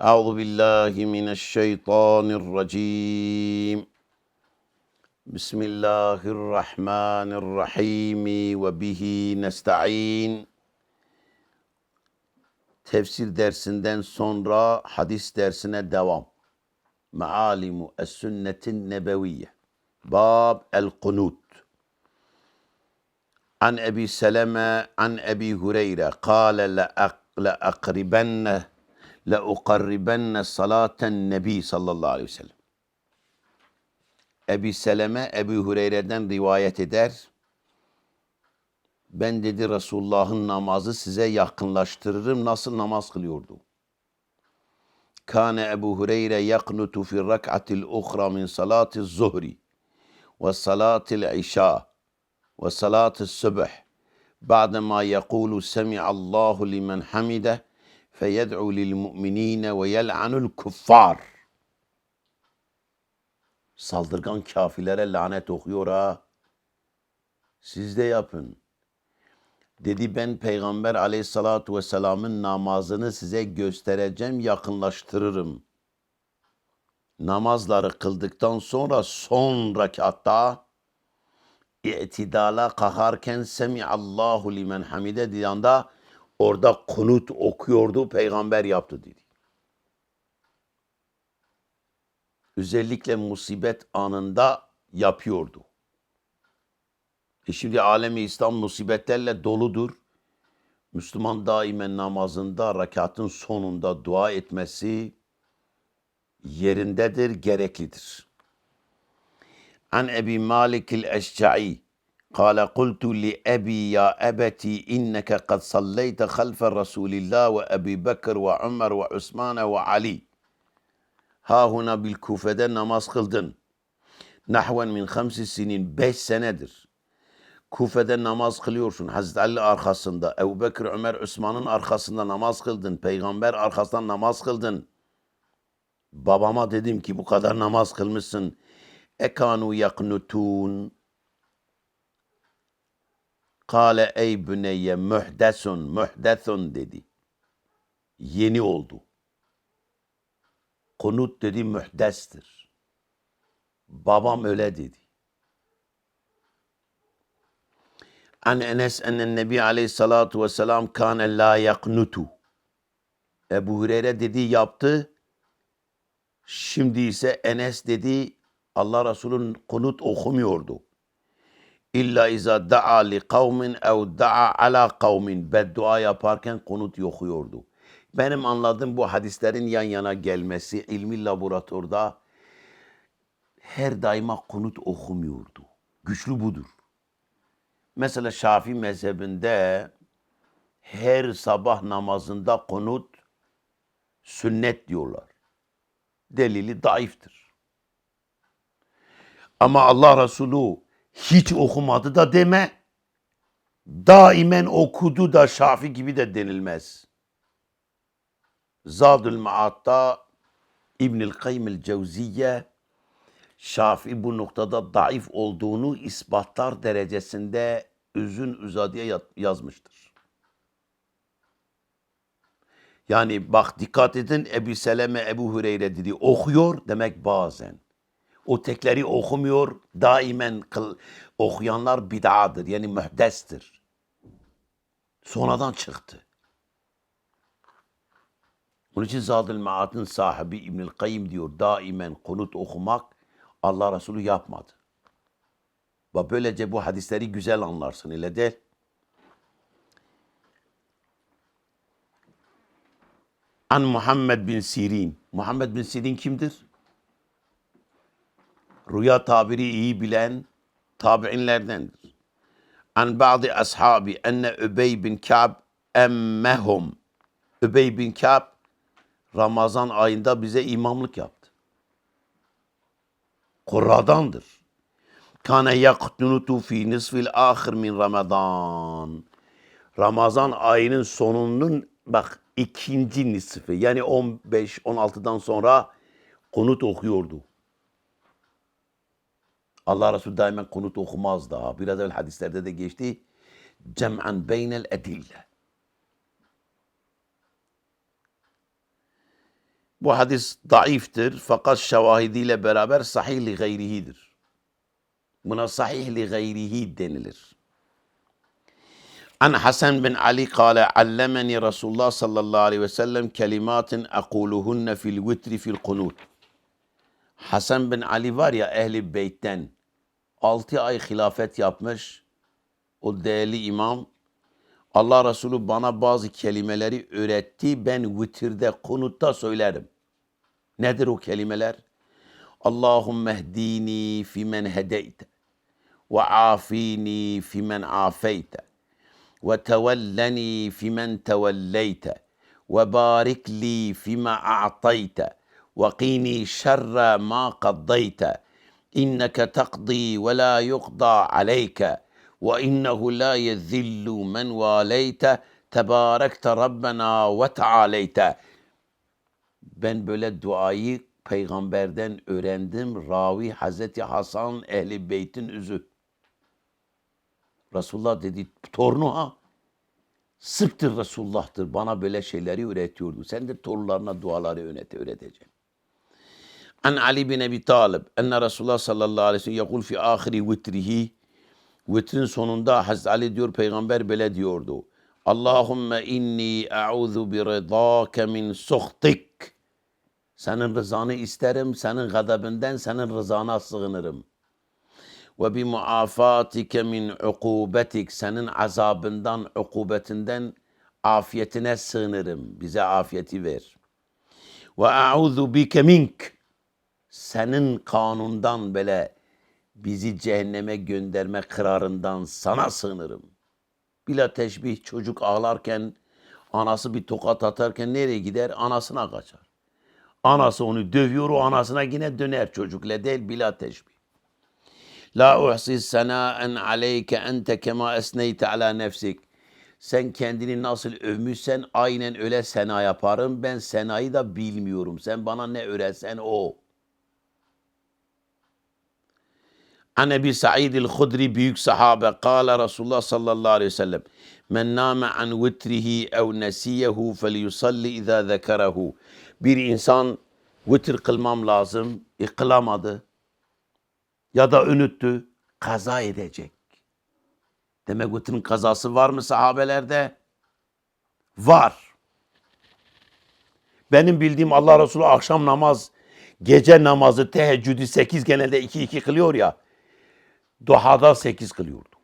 أعوذ بالله من الشيطان الرجيم بسم الله الرحمن الرحيم وبه نستعين Tefsir dersinden sonra hadis dersine devam. Maalimu es-sünnetin nebeviyye. Bab el-kunut. An Ebi Seleme, an Ebi Hureyre, kâle le ukarribenne salaten nebi sallallahu aleyhi ve sellem. Ebi Seleme Ebu Hureyre'den rivayet eder. Ben dedi Resulullah'ın namazı size yakınlaştırırım. Nasıl namaz kılıyordu? Kâne Ebu Hureyre yaknutu fi rak'atil uhra min salati zuhri ve salatil işa ve salatil sübh ba'dema yekulu semi'allahu limen hamideh حمده فيدعو للمؤمنين ويلعن الكفار Saldırgan kafirlere lanet okuyor ha. Siz de yapın. Dedi ben Peygamber aleyhissalatu vesselamın namazını size göstereceğim, yakınlaştırırım. Namazları kıldıktan sonra son rekatta itidala kalkarken Semiallahu limen hamide diye anda orada kunut okuyordu, peygamber yaptı dedi. Özellikle musibet anında yapıyordu. E şimdi alemi İslam musibetlerle doludur. Müslüman daimen namazında rekatın sonunda dua etmesi yerindedir, gereklidir. An Ebi Malik el-Eşca'i قال قلت لأبي يا أبتي إنك قد صليت خلف رسول الله وأبي بكر وعمر وعثمان وعلي ها هنا بالكوفة namaz kıldın. Nahven min hamsi sinin beş senedir. Kufe'de namaz kılıyorsun. Hazreti Ali arkasında, Ebu Bekir, Ömer, Osman'ın arkasında namaz kıldın. Peygamber arkasından namaz kıldın. Babama dedim ki bu kadar namaz kılmışsın. Ekanu yaknutun. Kale ey büneyye mühdesun, mühdesun dedi. Yeni oldu. Kunut dedi mühdestir. Babam öyle dedi. An Enes ennen Nebi aleyhissalatu vesselam kâne la yaknutu. Ebu Hureyre dedi yaptı. Şimdi ise Enes dedi Allah Resulü'nün kunut okumuyordu. İlla iza da'a li kavmin ev da'a ala kavmin. Beddua yaparken kunut okuyordu. Benim anladığım bu hadislerin yan yana gelmesi ilmi laboratuvarda her daima kunut okumuyordu. Güçlü budur. Mesela Şafii mezhebinde her sabah namazında kunut sünnet diyorlar. Delili daiftir. Ama Allah Resulü hiç okumadı da deme. Daimen okudu da Şafi gibi de denilmez. Zadül Maat'ta İbnül Kayyim Cevziye Şafi bu noktada daif olduğunu ispatlar derecesinde üzün uzadıya yazmıştır. Yani bak dikkat edin Ebu Seleme Ebu Hüreyre dedi okuyor demek bazen. O tekleri okumuyor daimen kıl, okuyanlar bid'adır yani mühdestir. Sonradan çıktı. Onun için Zadül Maat'ın sahibi İbnül Kayyim diyor daimen kunut okumak Allah Resulü yapmadı. Ve böylece bu hadisleri güzel anlarsın ile değil. An Muhammed bin Sirin. Muhammed bin Sirin kimdir? Rüya tabiri iyi bilen tabi'inlerdendir. An bazı ashabi enne Übey bin Ka'b emmehum. Übey bin Ka'b Ramazan ayında bize imamlık yaptı. Kur'adandır. Kane yaknutu fi nisfil ahir min Ramazan. Ramazan ayının sonunun bak ikinci nisfi yani 15-16'dan sonra kunut okuyordu. Allah Resulü daima kunut okumaz daha. Biraz evvel hadislerde de geçti. Cem'an beynel edille. Bu hadis daiftir fakat şevahidiyle beraber sahih li gayrihidir. Buna sahih li gayrihi denilir. An Hasan bin Ali kâle allemeni Resulullah sallallahu aleyhi ve sellem kelimatin ekuluhunne fil vitri fil kunut. Hasan bin Ali var ya ehli beytten 6 ay hilafet yapmış. O değerli imam Allah Resulü bana bazı kelimeleri öğretti. Ben vitirde, kunutta söylerim. Nedir o kelimeler? Allahümme ehdini fimen hedeyte ve afini fimen afeyte ve tevelleni fimen tevelleyte ve barik li fima a'tayte ve qini şerre ma qaddayte inneke takdi ve la yuqda aleyke ve innehu la yezillu men valeyte tebarekte rabbena ve tealeyte ben böyle duayı peygamberden öğrendim. Ravi Hazreti Hasan Ehli Beyt'in üzü. Resulullah dedi torunu ha. Sırptır Resulullah'tır. Bana böyle şeyleri öğretiyordu. Sen de torunlarına duaları öğret, öğreteceksin. An Ali bin Ebi Talib enne Resulullah sallallahu aleyhi ve sellem yakul fi ahiri vitrihi vitrin sonunda Hazreti Ali diyor peygamber böyle diyordu. Allahümme inni a'udhu bi rıdâke min suhtik. Senin rızanı isterim, senin gadabinden, senin rızana sığınırım. Ve bi muafatike min ukubetik. Senin azabından, ukubetinden afiyetine sığınırım. Bize afiyeti ver. Ve a'udhu bike mink. Senin kanundan böyle bizi cehenneme gönderme kırarından sana sığınırım. Bila teşbih çocuk ağlarken, anası bir tokat atarken nereye gider? Anasına kaçar. Anası onu dövüyor, o anasına yine döner çocukla değil bila teşbih. La uhsi senaen aleyke ente kema esneyte ala nefsik. Sen kendini nasıl övmüşsen aynen öyle sena yaparım. Ben senayı da bilmiyorum. Sen bana ne öğretsen o. An Ebi Sa'id el-Hudri büyük sahabe kâle Resulullah sallallahu aleyhi ve sellem men nâme an vitrihi ev nesiyehu fel yusalli izâ zekerehu bir insan vitir kılmam lazım, e, ya da unuttu, kaza edecek. Demek vitrin kazası var mı sahabelerde? Var. Benim bildiğim Allah Resulü akşam namaz, gece namazı, teheccüdü sekiz genelde iki iki kılıyor ya duhada sekiz kılıyordu.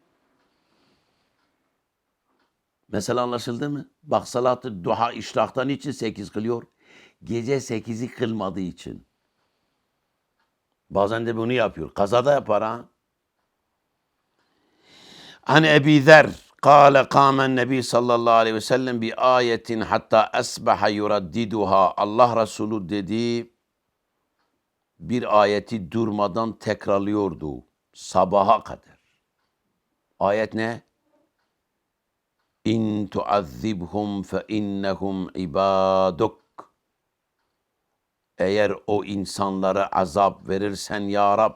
Mesela anlaşıldı mı? Bak salatı duha işraktan için sekiz kılıyor. Gece sekizi kılmadığı için. Bazen de bunu yapıyor. Kazada yapar ha. An Ebi Zer kâle kâmen nebi sallallahu aleyhi ve sellem bi ayetin hatta esbaha yuraddiduha. Allah Resulü dedi bir ayeti durmadan tekrarlıyordu sabaha kadar. Ayet ne? İn tuazzibhum fe innehum ibaduk. Eğer o insanlara azap verirsen ya Rab,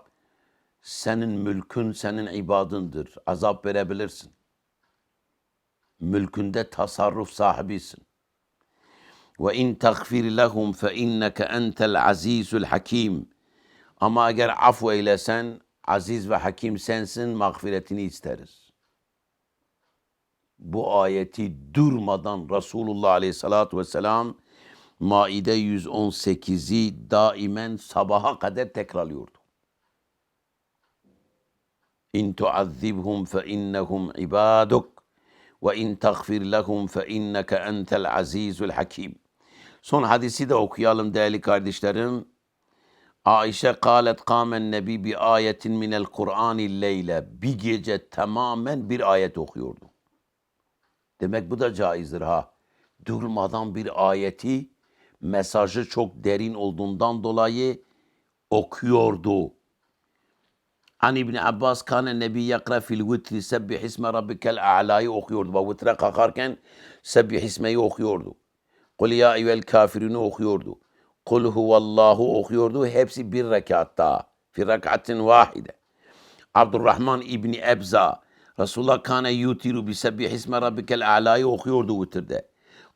senin mülkün senin ibadındır. Azap verebilirsin. Mülkünde tasarruf sahibisin. Ve in tagfir lehum fe inneke entel azizul hakim. Ama eğer afu eylesen aziz ve hakim sensin mağfiretini isteriz. Bu ayeti durmadan Resulullah Aleyhisselatü Vesselam Maide 118'i daimen sabaha kadar tekrarlıyordu. İn tuazzibhum fe innehum ibaduk ve in tagfir lehum fe inneke entel azizul hakim. Son hadisi de okuyalım değerli kardeşlerim. Aişe kâlet kâmen nebi bi ayetin minel Kur'anil leyle. Bir gece tamamen bir ayet okuyordu. Demek bu da caizdir ha. Durmadan bir ayeti mesajı çok derin olduğundan dolayı okuyordu. An İbni Abbas kâne nebi yakra fil vitri sebbih isme rabbikel a'layı okuyordu. Bak vitre kalkarken sebbih ismeyi okuyordu. Kul ya eyyuhel kafirunu okuyordu. Kul huvallahu okuyordu. Hepsi bir rekatta. Fi rekatin vahide. Abdurrahman İbni Ebza Resulullah kâne yutiru bi sebbih isme rabbikel a'layı okuyordu vitirde.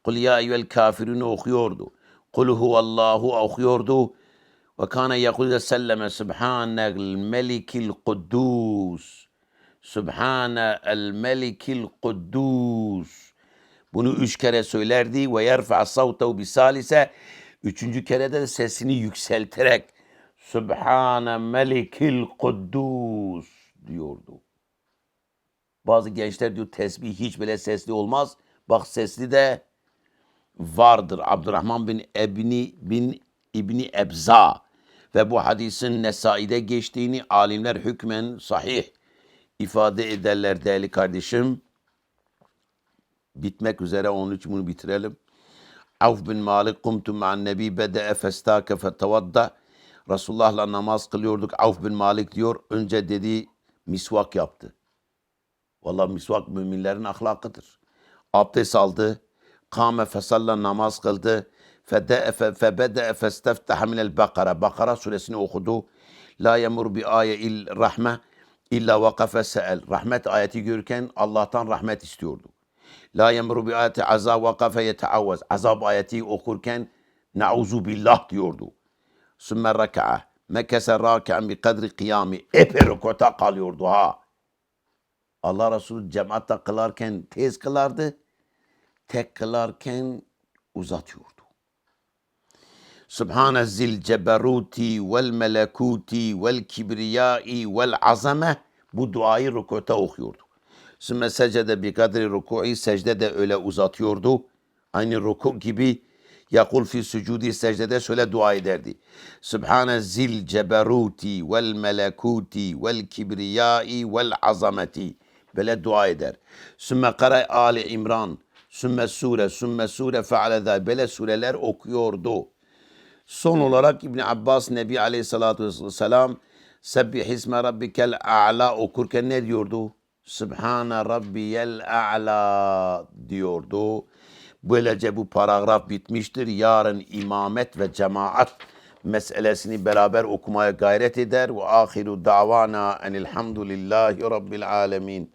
Kul ya eyyuhel kafirunu okuyordu. Kul huvallahu okuyordu. Ve kana yekul selleme Subhanel melikil kuddus. Subhanel melikil kuddus. Bunu üç kere söylerdi ve yerfa savtehu bisalise. Üçüncü kere de sesini yükselterek Subhane melikil kuddus diyordu. Bazı gençler diyor tesbih hiç bile sesli olmaz. Bak sesli de vardır. Abdurrahman bin Ebni bin İbni Ebza ve bu hadisin Nesai'de geçtiğini alimler hükmen sahih ifade ederler değerli kardeşim. Bitmek üzere onun için bunu bitirelim. Avf bin Malik kumtu ma'an nebi bede'e festâke fetevadda. Resulullah'la namaz kılıyorduk. Avf bin Malik diyor. Önce dedi misvak yaptı. Vallahi misvak müminlerin ahlakıdır. Abdest aldı. Kâme fesalla namaz kıldı. Febede'e festefteha minel Bakara. Bakara suresini okudu. La yemur bi aye il rahme illa vakafe se'el. Rahmet ayeti görürken Allah'tan rahmet istiyordu. La yemru bi ayeti azab vakafe yeteavvaz. Azab ayeti okurken nauzu billah diyordu. Sümme reka'a. Mekese raki'en bi kadri kıyami. Epey rükûta kalıyordu ha. Allah Resulü cemaatle kılarken tez kılardı. Tek kılarken uzatıyordu. Subhane zil ceberuti vel melekuti vel kibriyai vel azame bu duayı rükûta okuyordu. Sümme secde bi kadri rükû'i secde de öyle uzatıyordu. Aynı rükû gibi yakul fi sucudi secdede şöyle dua ederdi. Subhane zil ceberuti vel melekuti vel kibriyai vel azameti. Böyle dua eder. Sümme kara Ali İmran. Sümme sure, sümme sure feale zâ. Böyle sureler okuyordu. Son olarak İbn Abbas Nebi Aleyhisselatü Vesselam Sebbih isme rabbikel a'la okurken ne diyordu? Subhane rabbiyel a'la diyordu. Böylece bu paragraf bitmiştir. Yarın imamet ve cemaat meselesini beraber okumaya gayret eder. Ve ahiru davana enilhamdülillahi rabbil alemin.